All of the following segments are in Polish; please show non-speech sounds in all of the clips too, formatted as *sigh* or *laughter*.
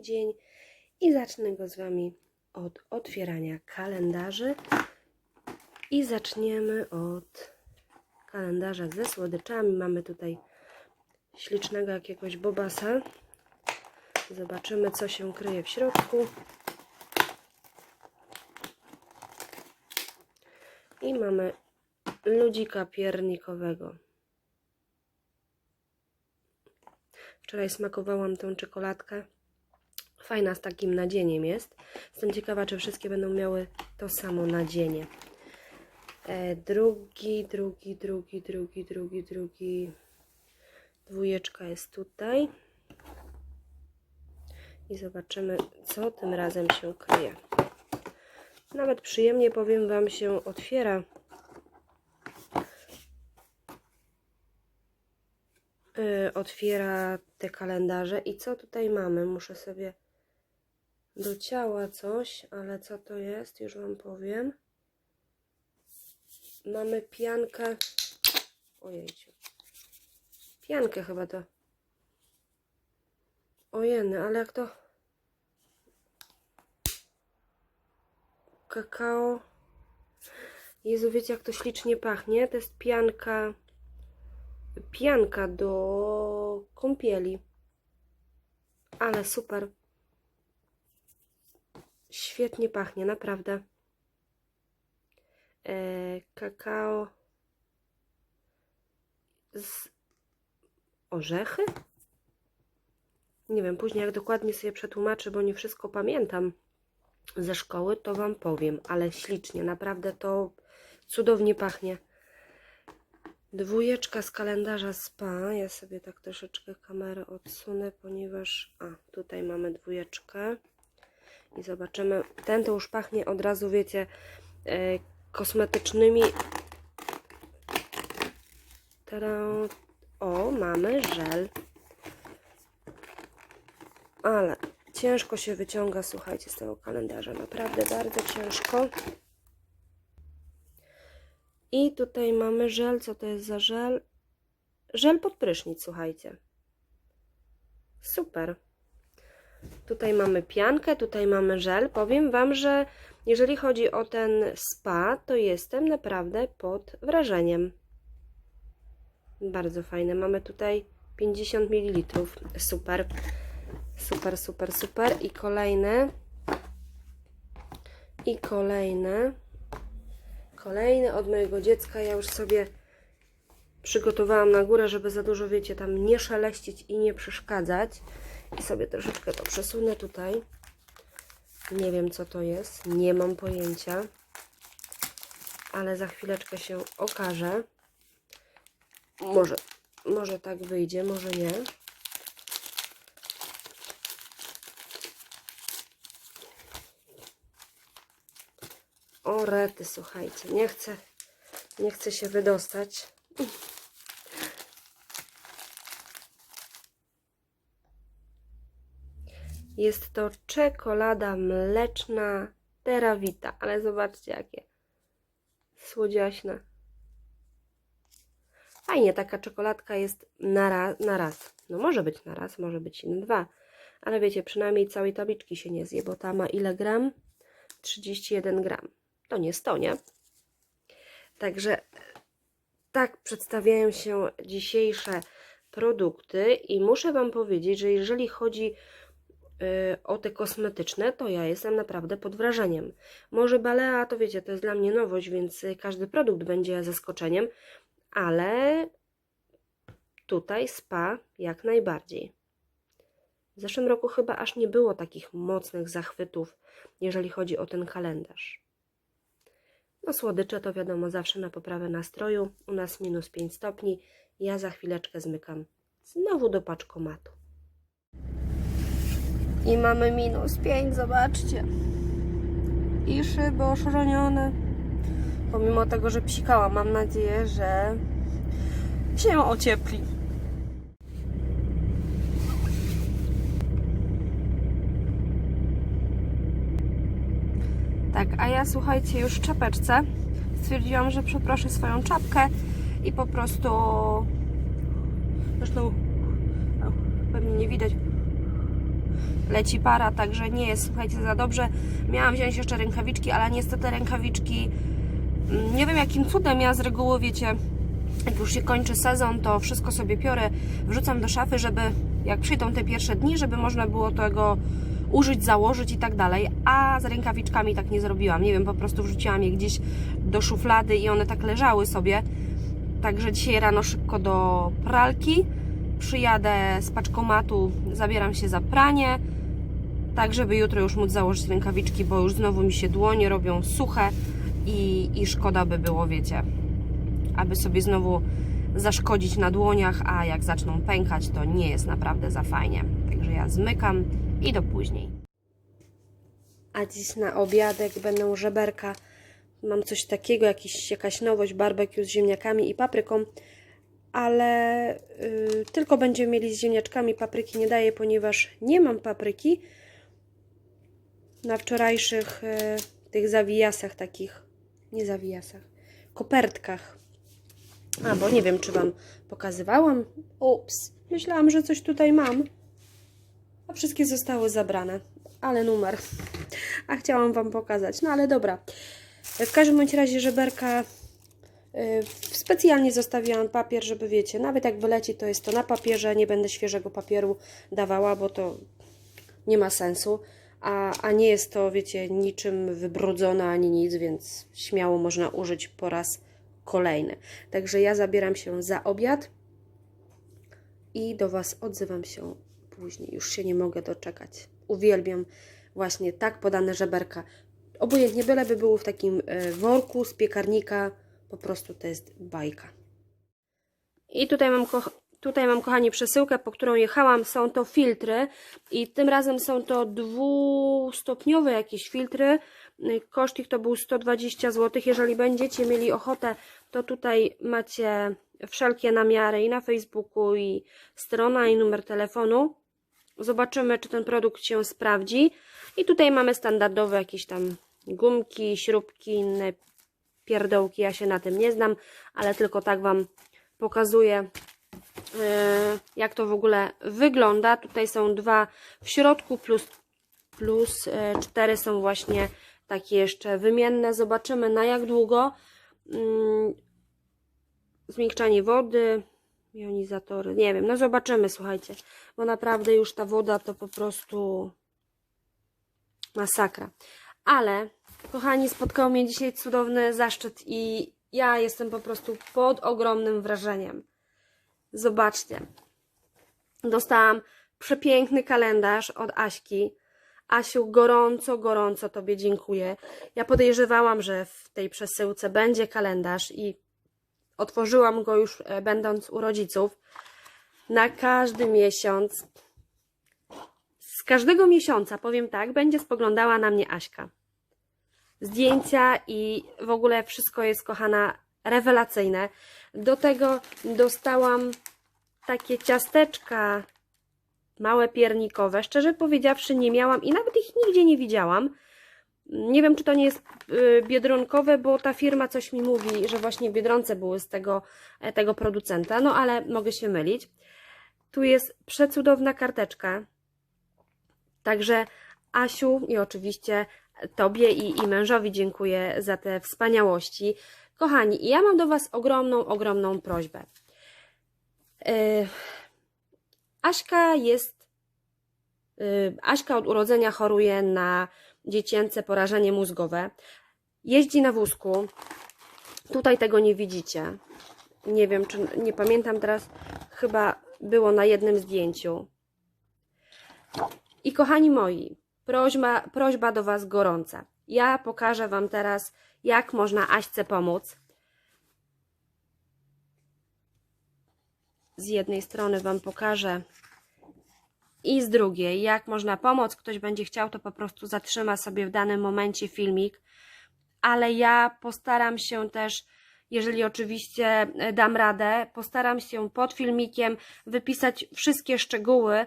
Drugi dzień i zacznę go z Wami od otwierania kalendarzy. I zaczniemy od kalendarza ze słodyczami. Mamy tutaj ślicznego jakiegoś bobasa. Zobaczymy, co się kryje w środku. I mamy ludzika piernikowego. Wczoraj smakowałam tą czekoladkę. Fajna z takim nadzieniem jest. Jestem ciekawa, czy wszystkie będą miały to samo nadzienie. E, drugi, drugi, drugi, drugi, drugi, drugi. Dwójeczka jest tutaj. I zobaczymy, co tym razem się kryje. Nawet przyjemnie, powiem Wam, się otwiera. Yy, otwiera te kalendarze. I co tutaj mamy? Muszę sobie do ciała coś, ale co to jest? Już Wam powiem. Mamy piankę. Ojejciu. Piankę chyba to. Ojeny, ale jak to... Kakao. Jezu, wiecie jak to ślicznie pachnie? To jest pianka... Pianka do kąpieli. Ale super. Świetnie pachnie, naprawdę. E, kakao z orzechy? Nie wiem, później jak dokładnie sobie przetłumaczę, bo nie wszystko pamiętam ze szkoły, to Wam powiem, ale ślicznie, naprawdę to cudownie pachnie. Dwójeczka z kalendarza SPA. Ja sobie tak troszeczkę kamerę odsunę, ponieważ... A, tutaj mamy dwójeczkę. I zobaczymy. Ten to już pachnie od razu, wiecie, e, kosmetycznymi. Teraz... O, mamy żel. Ale ciężko się wyciąga, słuchajcie, z tego kalendarza. Naprawdę bardzo ciężko. I tutaj mamy żel. Co to jest za żel? Żel pod prysznic, słuchajcie. Super. Tutaj mamy piankę, tutaj mamy żel. Powiem Wam, że jeżeli chodzi o ten spa, to jestem naprawdę pod wrażeniem. Bardzo fajne. Mamy tutaj 50 ml. Super. Super, super, super. I kolejne. I kolejne. Kolejne od mojego dziecka. Ja już sobie przygotowałam na górę, żeby za dużo, wiecie, tam nie szeleścić i nie przeszkadzać. I sobie troszeczkę to przesunę tutaj. Nie wiem, co to jest. Nie mam pojęcia. Ale za chwileczkę się okaże. Może, może tak wyjdzie, może nie. O rety, słuchajcie, nie chcę, nie chcę się wydostać. Jest to czekolada mleczna terawita, ale zobaczcie jakie słodziaśne. Fajnie, taka czekoladka jest na raz, na raz. No może być na raz, może być na dwa. Ale wiecie, przynajmniej całej tabliczki się nie zje, bo ta ma ile gram? 31 gram. To nie 100, nie? Także tak przedstawiają się dzisiejsze produkty i muszę Wam powiedzieć, że jeżeli chodzi o te kosmetyczne, to ja jestem naprawdę pod wrażeniem. Może Balea to wiecie, to jest dla mnie nowość, więc każdy produkt będzie zaskoczeniem, ale tutaj spa jak najbardziej. W zeszłym roku chyba aż nie było takich mocnych zachwytów, jeżeli chodzi o ten kalendarz. No słodycze to wiadomo zawsze na poprawę nastroju. U nas minus 5 stopni. Ja za chwileczkę zmykam znowu do paczkomatu. I mamy minus 5, zobaczcie. I szyby oszronione. Pomimo tego, że psikałam, mam nadzieję, że się ociepli. Tak, a ja słuchajcie już w czapeczce. Stwierdziłam, że przeproszę swoją czapkę i po prostu zresztą pewnie nie widać leci para, także nie jest, słuchajcie, za dobrze. Miałam wziąć jeszcze rękawiczki, ale niestety rękawiczki, mm, nie wiem jakim cudem, ja z reguły, wiecie, jak już się kończy sezon, to wszystko sobie piorę, wrzucam do szafy, żeby jak przyjdą te pierwsze dni, żeby można było tego użyć, założyć i tak dalej, a z rękawiczkami tak nie zrobiłam. Nie wiem, po prostu wrzuciłam je gdzieś do szuflady i one tak leżały sobie. Także dzisiaj rano szybko do pralki, przyjadę z paczkomatu, zabieram się za pranie, tak żeby jutro już móc założyć rękawiczki, bo już znowu mi się dłonie robią suche i, i szkoda by było, wiecie, aby sobie znowu zaszkodzić na dłoniach, a jak zaczną pękać, to nie jest naprawdę za fajnie. Także ja zmykam i do później. A dziś na obiadek będą żeberka. Mam coś takiego, jakiś, jakaś nowość, barbecue z ziemniakami i papryką, ale y, tylko będziemy mieli z ziemniaczkami. Papryki nie daję, ponieważ nie mam papryki na wczorajszych y, tych zawijasach takich, nie zawijasach, kopertkach. A, bo nie wiem, czy Wam pokazywałam. Ups, myślałam, że coś tutaj mam. A wszystkie zostały zabrane. Ale numer. *laughs* A chciałam Wam pokazać. No ale dobra. W każdym bądź razie żeberka specjalnie zostawiłam papier, żeby wiecie, nawet jak wyleci, to jest to na papierze. Nie będę świeżego papieru dawała, bo to nie ma sensu. A, a nie jest to, wiecie, niczym wybrudzone ani nic, więc śmiało można użyć po raz kolejny. Także ja zabieram się za obiad i do Was odzywam się później. Już się nie mogę doczekać. Uwielbiam właśnie tak podane żeberka. Obojętnie byleby były w takim e, worku z piekarnika. Po prostu to jest bajka. I tutaj mam, tutaj mam, kochani, przesyłkę, po którą jechałam. Są to filtry i tym razem są to dwustopniowe jakieś filtry. Koszt ich to był 120 zł. Jeżeli będziecie mieli ochotę, to tutaj macie wszelkie namiary i na Facebooku, i strona, i numer telefonu. Zobaczymy, czy ten produkt się sprawdzi. I tutaj mamy standardowe jakieś tam gumki, śrubki, inne pierdołki. Ja się na tym nie znam, ale tylko tak Wam pokazuję, yy, jak to w ogóle wygląda. Tutaj są dwa w środku, plus, plus yy, cztery są właśnie takie jeszcze wymienne. Zobaczymy na jak długo. Yy, Zmiękczanie wody, jonizatory, nie wiem, no zobaczymy, słuchajcie, bo naprawdę już ta woda to po prostu masakra. Ale, kochani, spotkał mnie dzisiaj cudowny zaszczyt i ja jestem po prostu pod ogromnym wrażeniem. Zobaczcie. Dostałam przepiękny kalendarz od Aśki. Asiu, gorąco, gorąco Tobie dziękuję. Ja podejrzewałam, że w tej przesyłce będzie kalendarz i otworzyłam go już e, będąc u rodziców. Na każdy miesiąc, z każdego miesiąca, powiem tak, będzie spoglądała na mnie Aśka. Zdjęcia i w ogóle wszystko jest, kochana, rewelacyjne. Do tego dostałam takie ciasteczka małe piernikowe. Szczerze powiedziawszy, nie miałam i nawet ich nigdzie nie widziałam. Nie wiem, czy to nie jest y, biedronkowe, bo ta firma coś mi mówi, że właśnie biedronce były z tego, e, tego producenta, no ale mogę się mylić. Tu jest przecudowna karteczka. Także Asiu i oczywiście Tobie i, i mężowi dziękuję za te wspaniałości. Kochani, ja mam do Was ogromną, ogromną prośbę. Yy, Aśka jest. Yy, Aśka od urodzenia choruje na dziecięce porażenie mózgowe. Jeździ na wózku. Tutaj tego nie widzicie. Nie wiem, czy nie pamiętam teraz. Chyba było na jednym zdjęciu. I kochani moi, prośba, prośba do Was gorąca. Ja pokażę Wam teraz, jak można Aśce pomóc. Z jednej strony Wam pokażę i z drugiej, jak można pomóc. Ktoś będzie chciał, to po prostu zatrzyma sobie w danym momencie filmik, ale ja postaram się też, jeżeli oczywiście e, dam radę, postaram się pod filmikiem wypisać wszystkie szczegóły,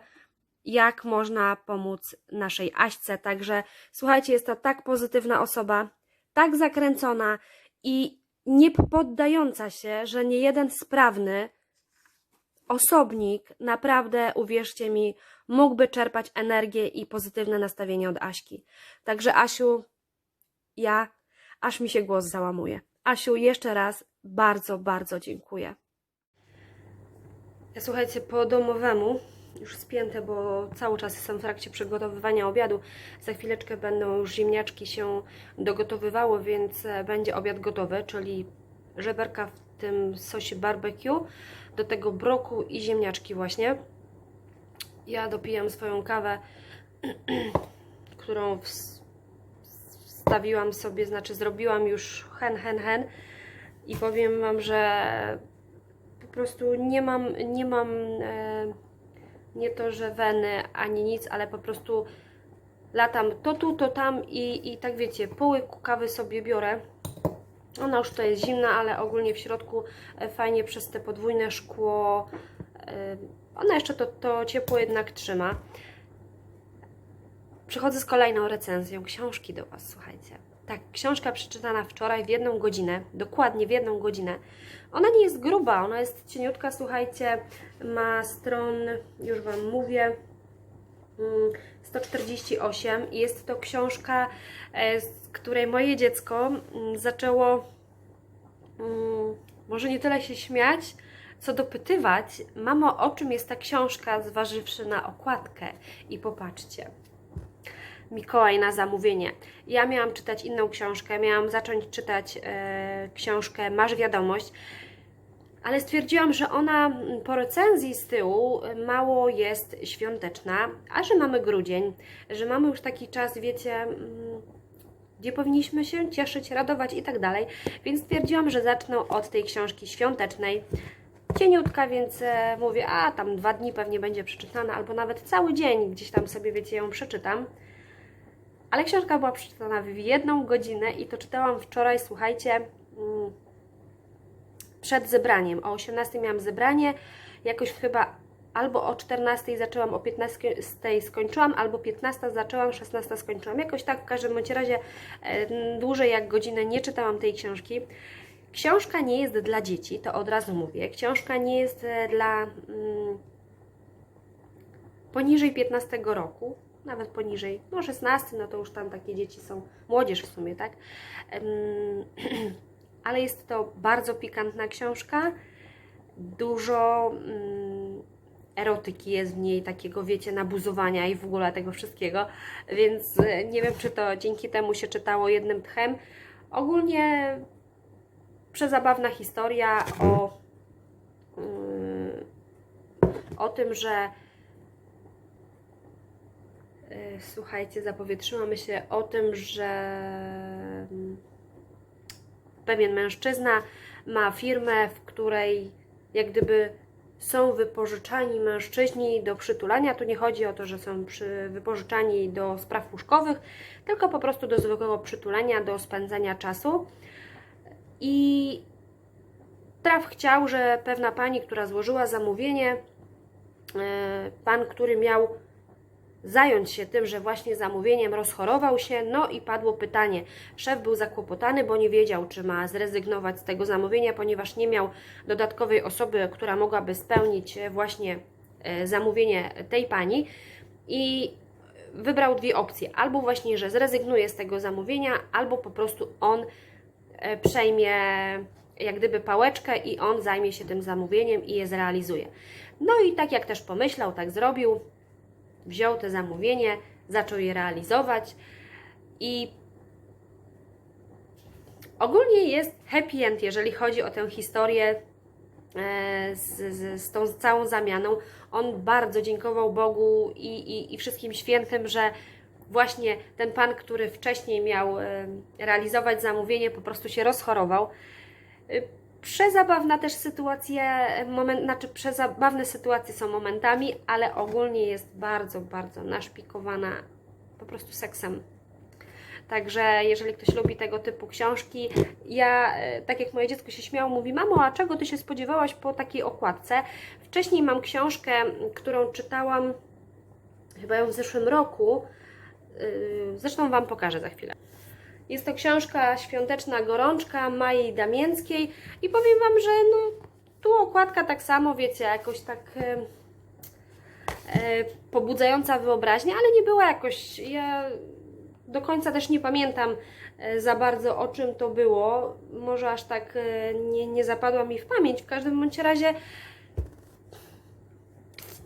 jak można pomóc naszej Aśce. Także słuchajcie, jest to tak pozytywna osoba, tak zakręcona i nie poddająca się, że nie jeden sprawny osobnik naprawdę, uwierzcie mi, mógłby czerpać energię i pozytywne nastawienie od Aśki. Także Asiu, ja, aż mi się głos załamuje. Asiu, jeszcze raz bardzo, bardzo dziękuję. Słuchajcie, po domowemu, już spięte, bo cały czas jestem w trakcie przygotowywania obiadu. Za chwileczkę będą już ziemniaczki się dogotowywały, więc e, będzie obiad gotowy, czyli żeberka w tym sosie barbecue, do tego broku i ziemniaczki właśnie. Ja dopijam swoją kawę, *clears throat* którą ws- wstawiłam sobie, znaczy zrobiłam już hen, hen, hen i powiem Wam, że po prostu nie mam, nie mam e, nie to, że weny ani nic, ale po prostu latam to tu, to tam i, i tak wiecie, po łyku kawy sobie biorę. Ona już to jest zimna, ale ogólnie w środku e, fajnie przez te podwójne szkło e, ona jeszcze to, to ciepło jednak trzyma. Przychodzę z kolejną recenzją książki do Was, słuchajcie. Tak, książka przeczytana wczoraj w jedną godzinę, dokładnie w jedną godzinę. Ona nie jest gruba, ona jest cieniutka, słuchajcie, ma stron, już Wam mówię, mm, 148 i jest to książka, e, z której moje dziecko mm, zaczęło mm, może nie tyle się śmiać, co dopytywać, mamo, o czym jest ta książka, zważywszy na okładkę. I popatrzcie. Mikołaj na zamówienie. Ja miałam czytać inną książkę, miałam zacząć czytać e, książkę Masz wiadomość, ale stwierdziłam, że ona po recenzji z tyłu mało jest świąteczna, a że mamy grudzień, że mamy już taki czas, wiecie, gdzie powinniśmy się cieszyć, radować i tak dalej, więc stwierdziłam, że zacznę od tej książki świątecznej. Cieniutka, więc e, mówię, a tam dwa dni pewnie będzie przeczytana, albo nawet cały dzień gdzieś tam sobie, wiecie, ją przeczytam. Ale książka była przeczytana w jedną godzinę i to czytałam wczoraj, słuchajcie, mm, przed zebraniem. O 18 miałam zebranie, jakoś chyba albo o 14 zaczęłam, o 15 skończyłam, albo 15 zaczęłam, 16 skończyłam. Jakoś tak w każdym bądź razie e, dłużej jak godzinę nie czytałam tej książki. Książka nie jest dla dzieci, to od razu mówię. Książka nie jest e, dla mm, poniżej 15 roku, nawet poniżej, no 16, no to już tam takie dzieci są, młodzież w sumie, tak? *clears throat* Ale jest to bardzo pikantna książka, dużo mm, erotyki jest w niej, takiego wiecie, nabuzowania i w ogóle tego wszystkiego, więc e, nie wiem, czy to dzięki temu się czytało jednym tchem. Ogólnie przezabawna historia o, mm, o tym, że słuchajcie, zapowietrzyłam się o tym, że mm, pewien mężczyzna ma firmę, w której jak gdyby są wypożyczani mężczyźni do przytulania. Tu nie chodzi o to, że są przy, wypożyczani do spraw łóżkowych, tylko po prostu do zwykłego przytulania, do spędzania czasu. I traf chciał, że pewna pani, która złożyła zamówienie, e, pan, który miał zająć się tym, że właśnie zamówieniem rozchorował się, no i padło pytanie. Szef był zakłopotany, bo nie wiedział, czy ma zrezygnować z tego zamówienia, ponieważ nie miał dodatkowej osoby, która mogłaby spełnić właśnie e, zamówienie tej pani i wybrał dwie opcje. Albo właśnie, że zrezygnuje z tego zamówienia, albo po prostu on e, przejmie jak gdyby pałeczkę i on zajmie się tym zamówieniem i je zrealizuje. No i tak jak też pomyślał, tak zrobił wziął to zamówienie, zaczął je realizować i ogólnie jest happy end, jeżeli chodzi o tę historię e, z, z, z tą całą zamianą. On bardzo dziękował Bogu i, i, i wszystkim świętym, że właśnie ten pan, który wcześniej miał e, realizować zamówienie, po prostu się rozchorował. Przezabawna też sytuacja, moment, znaczy przezabawne sytuacje są momentami, ale ogólnie jest bardzo, bardzo naszpikowana po prostu seksem. Także jeżeli ktoś lubi tego typu książki, ja, e, tak jak moje dziecko się śmiało, mówi, mamo, a czego Ty się spodziewałaś po takiej okładce? Wcześniej mam książkę, którą czytałam chyba ją w zeszłym roku, yy, zresztą Wam pokażę za chwilę. Jest to książka Świąteczna Gorączka Mai Damięckiej i powiem Wam, że no, tu okładka tak samo, wiecie, jakoś tak... e, e, pobudzająca wyobraźnię, ale nie była jakoś. Ja do końca też nie pamiętam e, za bardzo o czym to było. Może aż tak e, nie, nie zapadła mi w pamięć. W każdym bądź razie.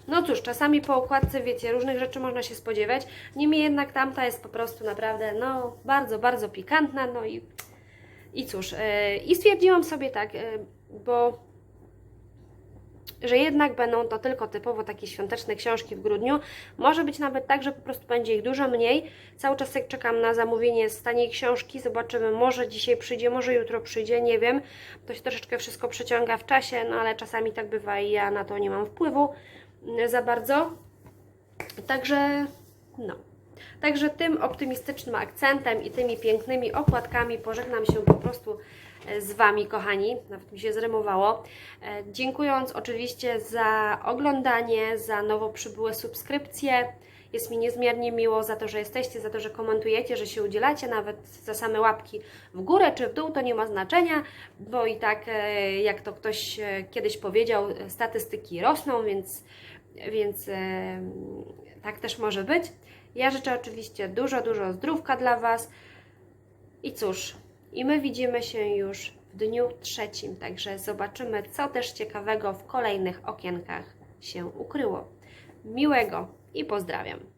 No cóż, czasami po okładce, wiecie, różnych rzeczy można się spodziewać. Niemniej jednak tamta jest po prostu naprawdę, no, bardzo, bardzo pikantna. No i, i cóż, e, i stwierdziłam sobie tak, e, bo że jednak będą to tylko typowo takie świąteczne książki w grudniu. Może być nawet tak, że po prostu będzie ich dużo mniej. Cały czas jak czekam na zamówienie z taniej książki, zobaczymy, może dzisiaj przyjdzie, może jutro przyjdzie, nie wiem. To się troszeczkę wszystko przeciąga w czasie, no ale czasami tak bywa i ja na to nie mam wpływu za bardzo. Także, no. Także tym optymistycznym akcentem i tymi pięknymi okładkami pożegnam się po prostu e, z Wami, kochani. Nawet mi się zrymowało. E, Dziękując oczywiście za oglądanie, za nowo przybyłe subskrypcje. Jest mi niezmiernie miło za to, że jesteście, za to, że komentujecie, że się udzielacie, nawet za same łapki w górę czy w dół, to nie ma znaczenia, bo i tak, e, jak to ktoś kiedyś powiedział, statystyki rosną, więc, więc tak też może być. Ja życzę oczywiście dużo, dużo zdrówka dla Was. I cóż, i my widzimy się już w dniu trzecim, także zobaczymy, co też ciekawego w kolejnych okienkach się ukryło. Miłego i pozdrawiam.